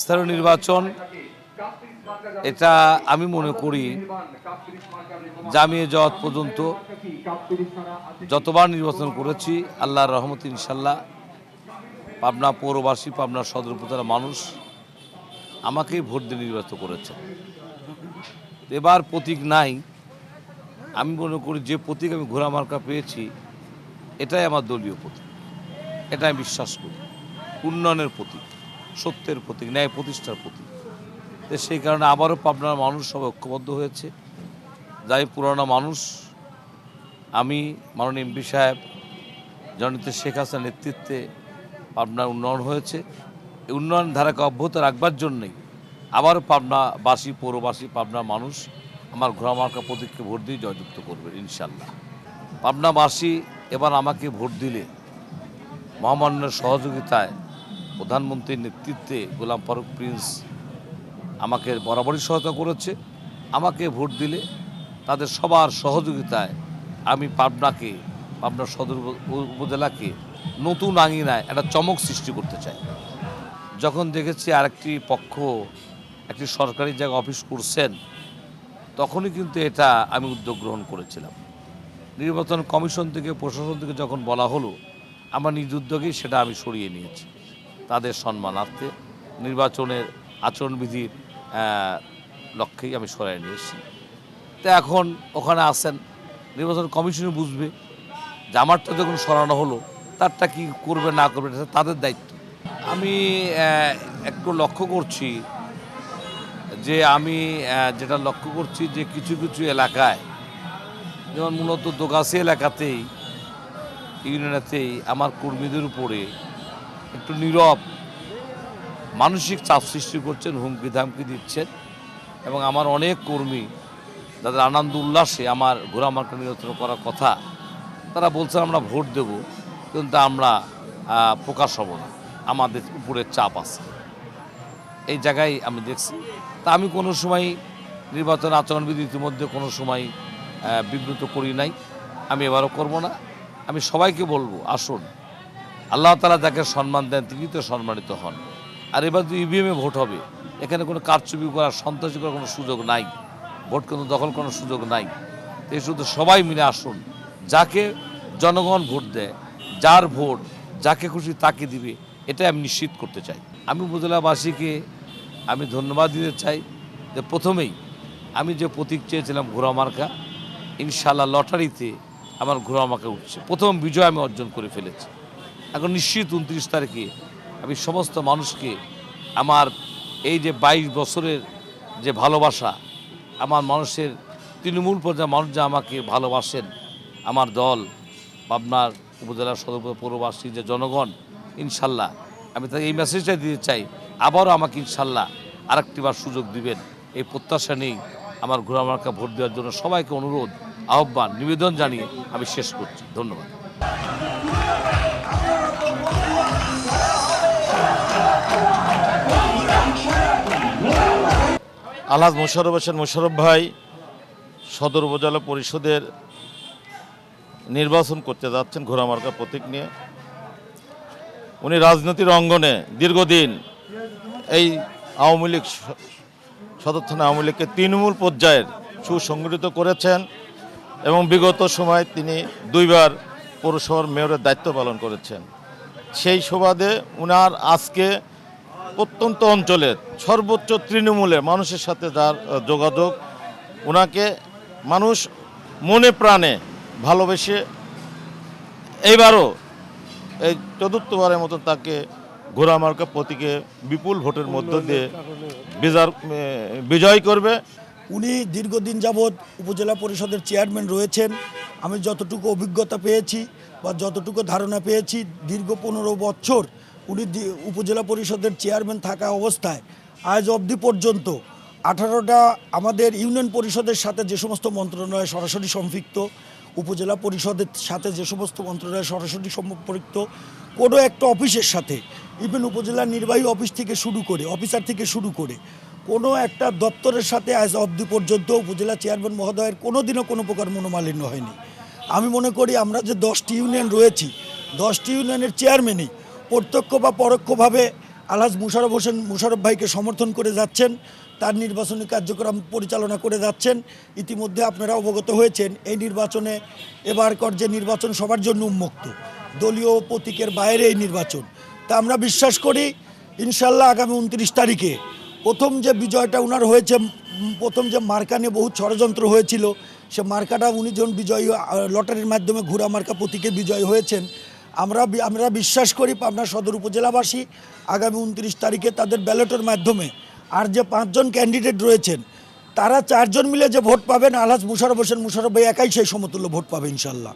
স্থানীয় নির্বাচন, এটা আমি মনে করি জামিয়ে যাওয়াত পর্যন্ত যতবার নির্বাচন করেছি, আল্লাহর রহমত ইনশাল্লাহ পাবনা পৌরবাসী, পাবনা সদর উপজেলার মানুষ আমাকেই ভোট দিয়ে নির্বাচিত করেছে। এবার প্রতীক নাই, আমি মনে করি যে প্রতীক আমি ঘোড়া মার্কা পেয়েছি, এটাই আমার দলীয় প্রতীক এটা আমি বিশ্বাস করি, উন্নয়নের প্রতীক। সত্যের প্রতীক, ন্যায় প্রতিষ্ঠার প্রতীক। তো সেই কারণে আবারও পাবনার মানুষ সব ঐক্যবদ্ধ হয়েছে। যাই পুরানো মানুষ, আমি মাননীয় এমপি সাহেব, জননেত্রী শেখ হাসিনার নেতৃত্বে পাবনার উন্নয়ন হয়েছে। উন্নয়ন ধারাকে অব্যাহত রাখবার জন্যই আবারও পাবনাবাসী, পৌরবাসী, পাবনার মানুষ আমার ঘোড়ামার্কা প্রতীককে ভোট দিয়ে জয়যুক্ত করবে ইনশাল্লাহ পাবনাবাসী এবার আমাকে ভোট দিলে মহামান্যের সহযোগিতায় প্রধানমন্ত্রীর নেতৃত্বে গোলাম ফারুক প্রিন্স আমাকে বরাবরই সহায়তা করেছে, আমাকে ভোট দিলে তাদের সবার সহযোগিতায় আমি পাবনাকে, পাবনা সদর উপজেলাকে নতুন আঙিনায় একটা চমক সৃষ্টি করতে চাই। যখন দেখেছি আরেকটি পক্ষ, একটি সরকারি জায়গা অফিস করছেন, তখনই কিন্তু এটা আমি উদ্যোগ গ্রহণ করেছিলাম। নির্বাচন কমিশন থেকে, প্রশাসন থেকে যখন বলা হলো, আমার নিজ উদ্যোগেই সেটা আমি সরিয়ে নিয়েছি। তাদের সম্মানার্থে নির্বাচনের আচরণবিধির লক্ষ্যেই আমি সরাই নিয়ে এসেছি। তো এখন ওখানে আসেন, নির্বাচন কমিশনে বুঝবে যে আমারটা যখন সরানো হলো, তারটা কি করবে, না করবে, এটা তাদের দায়িত্ব। আমি একটু লক্ষ্য করছি যে আমি যেটা লক্ষ্য করছি যে কিছু কিছু এলাকায়, যেমন মূলত দোগাছি এলাকাতেই, ইউনিয়নেতেই আমার কর্মীদের উপরে একটু নীরব। মানসিক চাপ সৃষ্টি করছেন, হুমকি ধামকি দিচ্ছেন। এবং আমার অনেক কর্মী, যাদের আনন্দ উল্লাসে আমার ঘোড়া মার্কা নিয়ন্ত্রণ করার কথা, তারা বলছেন, আমরা ভোট দেব, কিন্তু আমরা প্রকাশ হব না। আমাদের উপরে চাপ আছে। এই জায়গায় আমি দেখছি। তা আমি কোনো সময় নির্বাচন আচরণবিধি ইতিমধ্যে কোনো সময় বিব্রত করি নাই। আমি এবারও করব না। আমি সবাইকে বলব, আসুন। আল্লাহ তালা যাকে সম্মান দেন, তিনি তো সম্মানিত হন। আর এবার যদি ইভিএমে ভোট হবে, এখানে কোনো কারচুপি করার, সন্ত্রাসী করার কোনো সুযোগ নাই। ভোট কিন্তু দখল করার সুযোগ নাই। তো এই শুধু সবাই মিলে আসুন। যাকে জনগণ ভোট দেয়, যার ভোট যাকে খুশি তাকে দিবে এটা আমি নিশ্চিত করতে চাই। আমি উপজেলাবাসীকে আমি ধন্যবাদ দিতে চাই যে প্রথমেই আমি যে প্রতীক চেয়েছিলাম ঘোড়া মার্কা ইনশাল্লাহ লটারিতে আমার ঘোড়া মার্কা উঠছে। প্রথম বিজয় আমি অর্জন করে ফেলেছি। এখন নিশ্চিত উনত্রিশ তারিখে আমি সমস্ত মানুষকে আমার এই যে বাইশ বছরের যে ভালোবাসা, আমার মানুষের তৃণমূল পর্যায়ে মানুষ যে আমাকে ভালোবাসেন, আমার দল, পাবনার উপজেলার সদর পৌরবাসী যে জনগণ, ইনশাল্লাহ আমি তাকে এই মেসেজটা দিতে চাই। আবারও আমাকে ইনশাল্লাহ আরেকটিবার সুযোগ দিবেন। এই প্রত্যাশা নেই আমার ঘোড়ামার্কা ভোট দেওয়ার জন্য সবাইকে অনুরোধ, আহ্বান, নিবেদন জানিয়ে আমি শেষ করছি। ধন্যবাদ। আলহাজ মোশাররফ হোসেন মোশাররফ ভাই সদর উপজেলা পরিষদের নির্বাচন করতে যাচ্ছেন ঘোড়ামার্কা প্রতীক নিয়ে। উনি রাজনীতির অঙ্গনে দীর্ঘদিন এই আওয়ামী লীগ সদর থানা আওয়ামী লীগকে তৃণমূল পর্যায়ের সুসংগঠিত করেছেন এবং বিগত সময় তিনি দুইবার পৌরসভার মেয়রের দায়িত্ব পালন করেছেন। সেই সুবাদে উনার আজকে প্রত্যন্ত অঞ্চলের, সর্বোচ্চ তৃণমূলে মানুষের সাথে যার যোগাযোগ। ওনাকে মানুষ মনে প্রাণে ভালোবেসে এইবারও এই চতুর্থবারের মতো তাকে ঘোড়ামার্কা প্রতীকে বিপুল ভোটের মধ্য দিয়ে বিজার- বিজয় করবে। উনি দীর্ঘদিন যাবৎ উপজেলা পরিষদের চেয়ারম্যান রয়েছেন। আমি যতটুকু অভিজ্ঞতা পেয়েছি বা যতটুকু ধারণা পেয়েছি, দীর্ঘ পনেরো বছর দি- উপজেলা পরিষদের চেয়ারম্যান থাকা অবস্থায় আজ অবধি পর্যন্ত আঠারোটা আমাদের ইউনিয়ন পরিষদের সাথে যে সমস্ত মন্ত্রণালয় সরাসরি সম্পৃক্ত, উপজেলা পরিষদের সাথে যে সমস্ত মন্ত্রণালয় সরাসরি সম্পৃক্ত, কোনো একটা অফিসের সাথে ইভেন উপজেলা নির্বাহী অফিস থেকে শুরু করে, অফিসার থেকে শুরু করে, কোনো একটা দপ্তরের সাথে আজ অবধি পর্যন্ত উপজেলা চেয়ারম্যান মহোদয়ের কোনো দিনও কোনো প্রকার মনোমালিন্য হয়নি। আমি মনে করি আমরা যে দশটি ইউনিয়ন রয়েছি, দশটি ইউনিয়নের চেয়ারম্যানই প্রত্যক্ষ বা পরোক্ষভাবে আলহাজ মুশারফ হোসেন মুশারফ ভাইকে সমর্থন করে যাচ্ছেন, তার নির্বাচনী কার্যক্রম পরিচালনা করে যাচ্ছেন, ইতিমধ্যে আপনারা অবগত হয়েছেন, এই নির্বাচনে এবারকার যে নির্বাচন সবার জন্য উন্মুক্ত, দলীয় প্রতীকের বাইরে এই নির্বাচন। তা আমরা বিশ্বাস করি ইনশাল্লাহ আগামী উনত্রিশ তারিখে প্রথম যে বিজয়টা উনার হয়েছে, প্রথম যে মার্কা নিয়ে বহু ষড়যন্ত্র হয়েছিল, সে মার্কাটা উনি যখন বিজয়ী লটারির মাধ্যমে ঘোড়া মার্কা প্রতীকে বিজয় হয়েছেন আমরা আমরা বিশ্বাস করি পাবনা সদর উপজেলাবাসী আগামী উনত্রিশ তারিখে তাদের ব্যালটের মাধ্যমে আর যে পাঁচজন ক্যান্ডিডেট রয়েছেন, তারা চারজন মিলে যে ভোট পাবেন, আলহাজ মুশারফ হোসেন, মুশারফ ভাই একাই সেই সমতুল্য ভোট পাবে ইনশাল্লাহ।